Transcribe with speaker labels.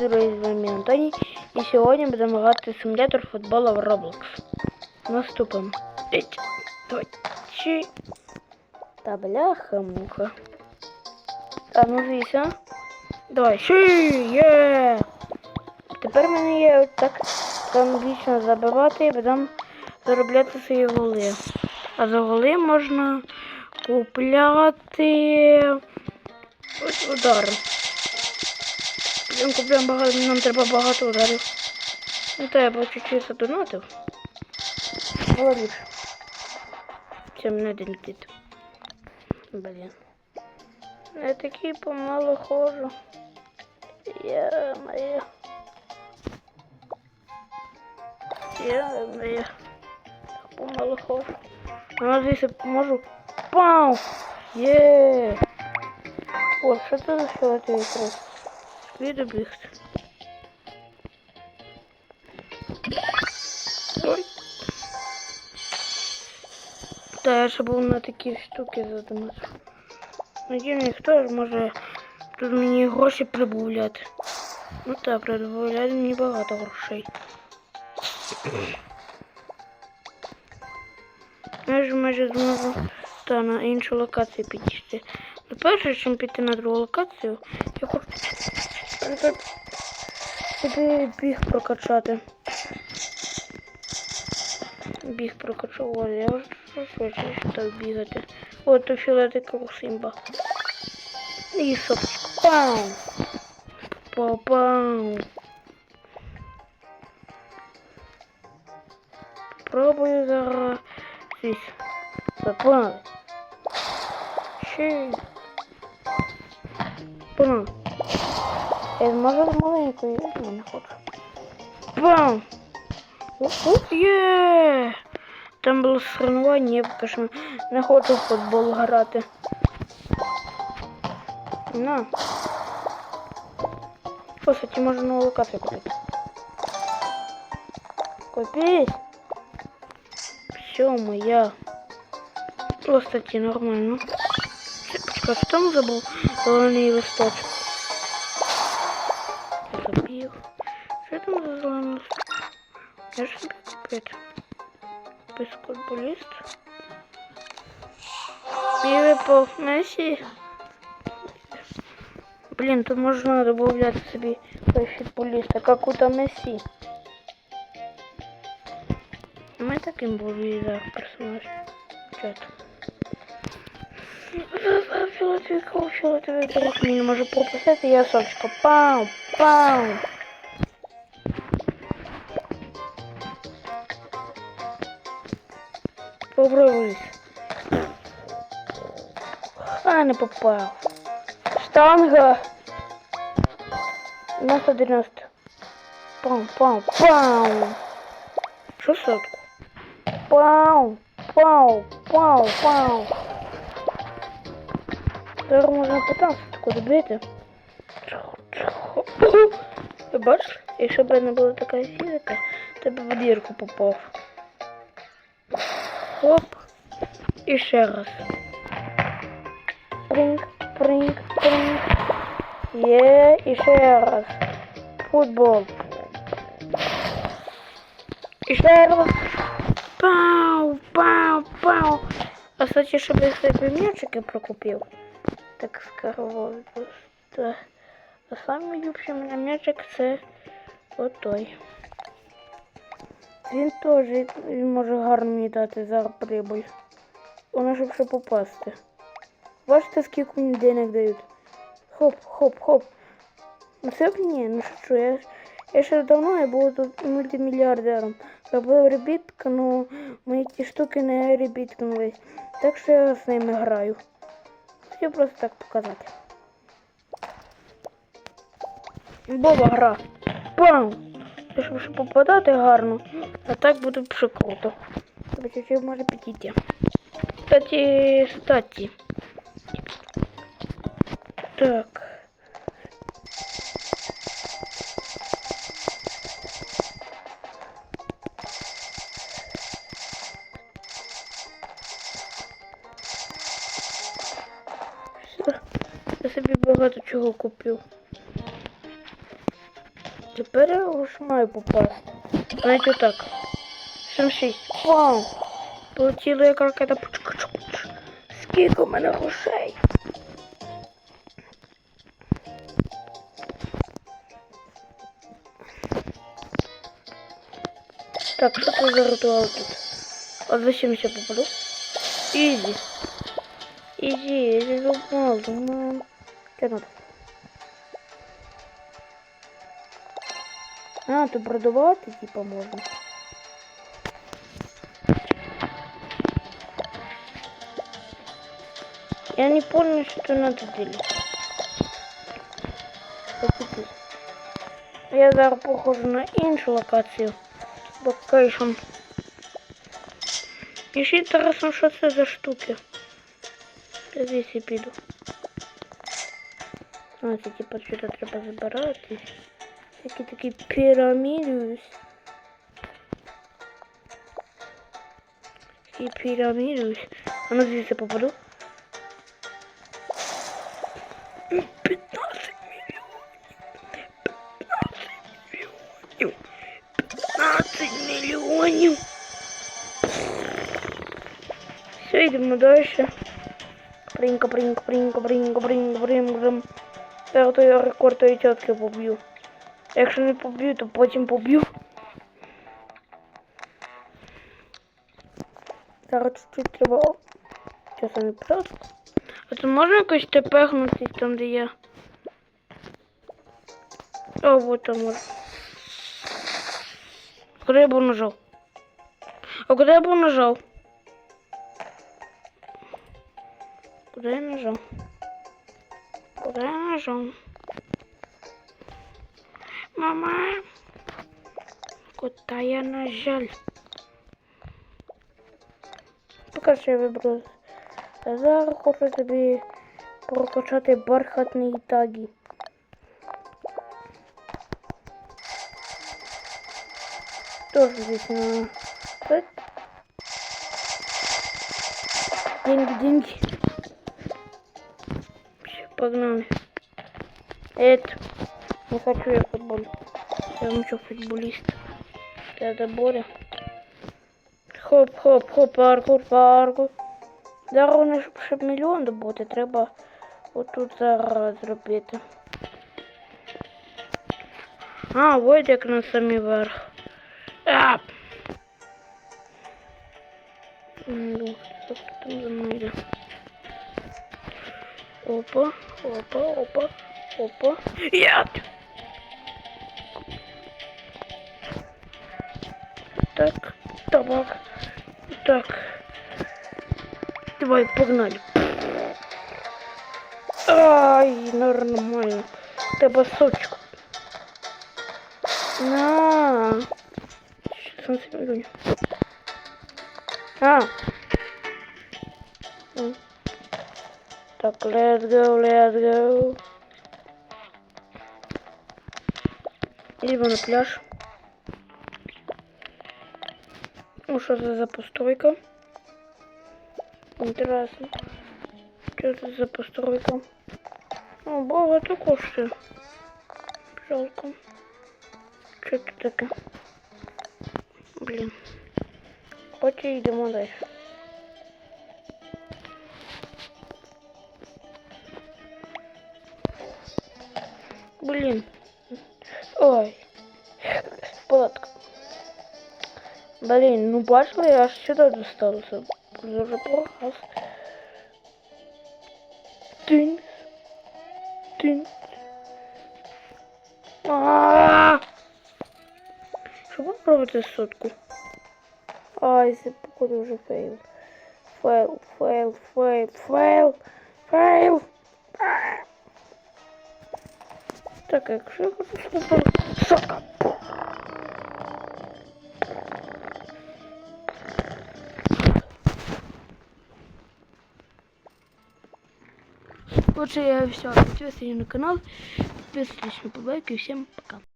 Speaker 1: Друзі, з вами Антоній, і сьогодні будемо грати симулятор футболу в Roblox. Наступимо. Точі. Та бляха муха. А ну звісно. Давай, ще є. Тепер в мене так там вічно забивати і потім заробляти свої голи. А за голи можна купляти ось. Прям купляємо багато, нам треба багато ударів. Ну то я б чуть-чуть задонатив. Було ліпше. Мене один кіт. Блін. Я такий помало ходжу. Я моя. Я моя. Помало ходжу. А звісно поможу. Пау! Є! О, що це за фіолетовий Віду. Ой. Та я ще був на такі штуки задумався. Надіюсь, хто ж може тут мені гроші прибавляти. Ну так, прибавляти мені багато грошей. Я ж майже зможу та на іншу локацію підійти. Ну, перше, ніж піти на другу локацію, я хочу тут собі біг прокачати. Біг прокачував, я вже швидше став бігати. О, то фіолетикова симба. І сопочку. Пау! Пау-пау! Попробую зараз. Папа. Ще. Пам. Я зможу з маленькою, я не хочу. Ух, є. Там було соревнування, я поки що не хочу в футбол грати. На. О, кстати, можна нову локацію купити. Купить. Все, моя. О, кстати, нормально. Почекай, що там забув? Зелений листочок. Забіг. Що там за зелений листочок? Я ж собі купити. Баскетболіст. І випав Месі. Блін, тут можна додати собі баскетболіста, як у там Месі. Ми таким був зараз персонаж. Чат. Філатовий філатовий дорог мені може пропустити, я сочка. Пау, пау. Попробуй. А, не попав. Штанга. На 190. Пау, пау, пау. Що сотку? Пау, пау, пау, пау. Зараз можна питатися таку добити. Ти бачиш, якщо б не була така фізика, то б в дірку попав. Хоп. І ще раз. Принг, принг, принг. Є, і ще раз. Футбол. І ще раз. Пау, пау, пау. А кстати, щоб я собі м'ячики прокупив. Так скоро. Любший мене м'ячик це отой. Він теж може гарно мені дати за прибуль. Воно щоб ще попасти. Бачите, скільки мені денег дають. Хоп, хоп, хоп. Ну це б ні, ну що, я, я ще давно я був тут мультимільярдером. Робив ребітка, ну мої ті штуки не ребіткнулись. Так що я з ними граю. Хотів просто так показати. Боба гра. Пам! Щоб ще попадати гарно. А так буде вже круто. Тобто може підійти. Кстати, кстати. Так. Я собі багато чого купив. Тепер я уж маю попасти. Навіть отак. 76. Вау! Полетіла як ракета. Скільки у мене грошей? Так, що це за ритуал тут? Зачем я попаду? Изи. Изи, изи, думал, думал. Что? А, тут продавати, типа, можна. Я не помню, что надо делать. Я зараз похожу на іншу локацію. Локейшн. І ще інтересно, за штуки. Я звідси піду. А, це типа що-то треба забирати. Всякі такі піраміди. І піраміди. А ну звідси попаду. 15 мільйонів. 15 мільйонів. Все, йдемо далі. Принка, принка, принка, принка, принка, принка. Я рекорд тої тітки поб'ю. Якщо не поб'ю, то потім поб'ю. Зараз чуть-чуть треба. Що це не просто? А то можна якось тепехнути там, де я. О, вот там можно. Куда я был нажал? А куда я был нажал? Куда я нажал? Куда нажал? Мама! Куда я нажал? Поки що я вибрав. Зараз хочу тобі прокачати бархатний тагі. Тоже здесь на... Деньги, деньги. Погнали. Это. Не хочу я футбол. Я вам что, футболист. Это Боря. Хоп, хоп, хоп, паркур, паркур. Вони, щоб, мільйон добути, треба отут зараз зробити. А, ось як на самий верх. А! Ну, хто там за мною? Опа, опа, опа, опа. Я! Так, табак. Так. Давай, погнали. Ай, нормально. Треба сочку. На. Там сегодня? А. Так, let's go, let's go. Идем на пляж. Ну, что это за постройка? Интересно. Что это за постройка? О, багато коштує. Жалко. Що це таке? Блін. Хоче йдемо далі. Блін. Ой. Палатка. Блін, ну бачили, я аж сюди достався. Дуже прогас. Тинь. Тинь. А! Що попробувати сотку? Ай, це походу вже фейл. Фейл, фейл, фейл, фейл, фейл. Так, якщо я хочу супер сотка. Отже, я все, підписуйтесь на канал, підписуйтесь на побайки, всем пока.